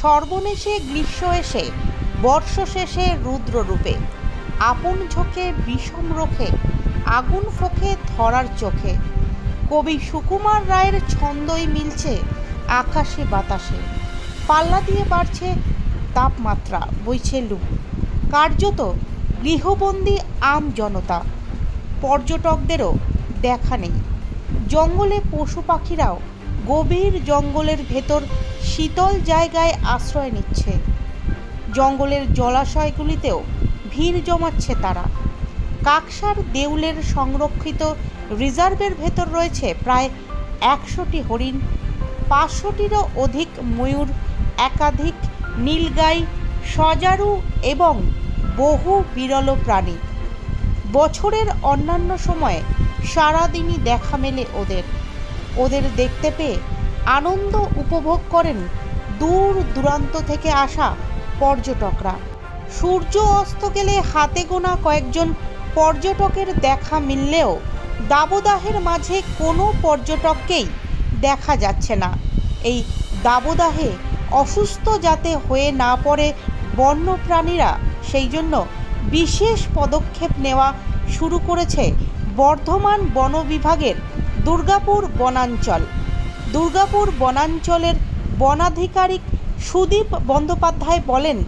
সর্বনেশে গ্রীষ্ম এসে বর্ষ শেষে রুদ্ররূপে। আপন ঝোঁকে, বিষম রোখে, আগুন ফোঁকে, ধরার চোখে। কবি সুকুমার রায়ের ছন্দই মিলছে আকাশে বাতাসে। পাল্লা দিয়ে বাড়ছে তাপমাত্রা, বইছে লু কার্যত গৃহবন্দী আম জনতা। পর্যটকদেরও দেখা নেই। জঙ্গলে পশু পাখিরাও গভীর জঙ্গলের ভেতর শীতল জায়গায় আশ্রয় নিচ্ছে। জঙ্গলের জলাশয়গুলিতেও ভিড় জমাচ্ছে তারা। কাকসার দেউলের সংরক্ষিত রিজার্ভের ভেতর রয়েছে প্রায় একশোটি হরিণ, পাঁচশোটিরও অধিক ময়ূর, একাধিক নীলগাই, সজারু এবং বহু বিরল প্রাণী। বছরের অন্যান্য সময়ে সারাদিনই দেখা মেলে ওদের। ওদের দেখতে পেয়ে আনন্দ উপভোগ করেন দূর দূরান্ত থেকে আসা পর্যটকরা। সূর্য অস্ত গেলে হাতে গোনা কয়েকজন পর্যটকের দেখা মিললেও দাবদাহের মাঝে কোনো পর্যটককেই দেখা যাচ্ছে না। এই দাবদাহে অসুস্থ যাতে হয়ে না পড়ে বন্যপ্রাণীরা সেই জন্য বিশেষ পদক্ষেপ নেওয়া শুরু করেছে বর্ধমান বন বিভাগের দুর্গাপুর বনাঞ্চল। দুর্গাপুর বনাঞ্চলের বনাধিকারিক সুদীপ বন্দ্যোপাধ্যায় বলেন,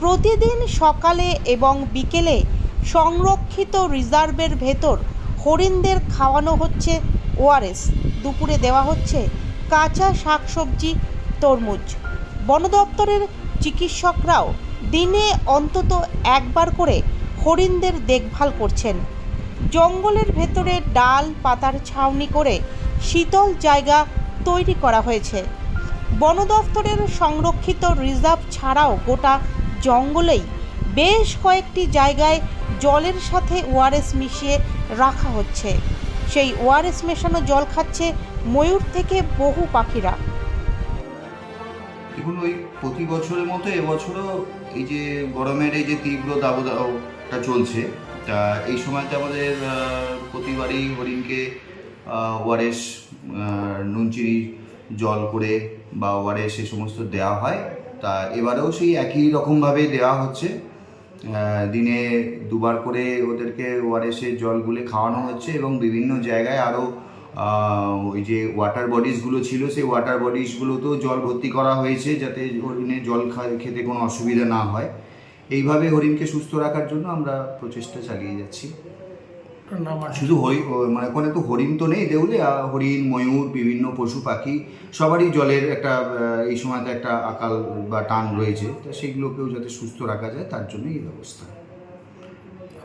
প্রতিদিন সকালে এবং বিকেলে সংরক্ষিত রিজার্ভের ভেতর হরিণদের খাওয়ানো হচ্ছে ওআরএস। দুপুরে দেওয়া হচ্ছে কাঁচা শাকসবজি, তরমুজ। বন দপ্তরের চিকিৎসকরাও দিনে অন্তত একবার করে হরিণদের দেখভাল করছেন। জঙ্গলের ভেতরে ডাল, পাতার ছাউনি করে শীতল জায়গা তৈরি করা হয়েছে। বন দফতরের সংরক্ষিত রিজার্ভ ছাড়াও গোটা জঙ্গলেই বেশ কয়েকটি জায়গায় জলের সাথে ওআরএস মিশিয়ে রাখা হচ্ছে। সেই ওআরএস মেশানো জল খাচ্ছে ময়ূর থেকে বহু পাখিরা। দেখুন, ওই প্রতি বছরের মতো এবছরও এই যে গরমের এই যে তীব্র দাবদাহটা চলছে তা এই সময়তে আমাদের প্রতিবারই হরিণকে ওয়ারেস নুনচিনি জল করে বা ওয়ারেস এই সমস্ত দেওয়া হয়। তা এবারেও সেই একই রকমভাবে দেওয়া হচ্ছে। দিনে দুবার করে ওদেরকে ওয়ারেসের জল গুলে খাওয়ানো হচ্ছে এবং বিভিন্ন জায়গায় আরও ওই যে ওয়াটার বডিসগুলো ছিল, সেই ওয়াটার বডিসগুলোতেও জল ভর্তি করা হয়েছে যাতে হরিণের জল খেতে কোনো অসুবিধা না হয়। এইভাবে হরিণকে সুস্থ রাখার জন্য আমরা প্রচেষ্টা চালিয়ে যাচ্ছি। শুধু হরি মানে ওখানে তো হরিণ তো নেই দেউলে হরিণ ময়ূর বিভিন্ন পশু পাখি সবারই জলের একটা এই সময়তে একটা আকাল বা টান রয়েছে তো সেগুলোকেও যাতে সুস্থ রাখা যায় তার জন্যই এই ব্যবস্থা।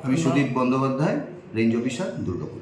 আমি সুদীপ বন্দ্যোপাধ্যায় রেঞ্জ অফিসার দুর্গাপুর।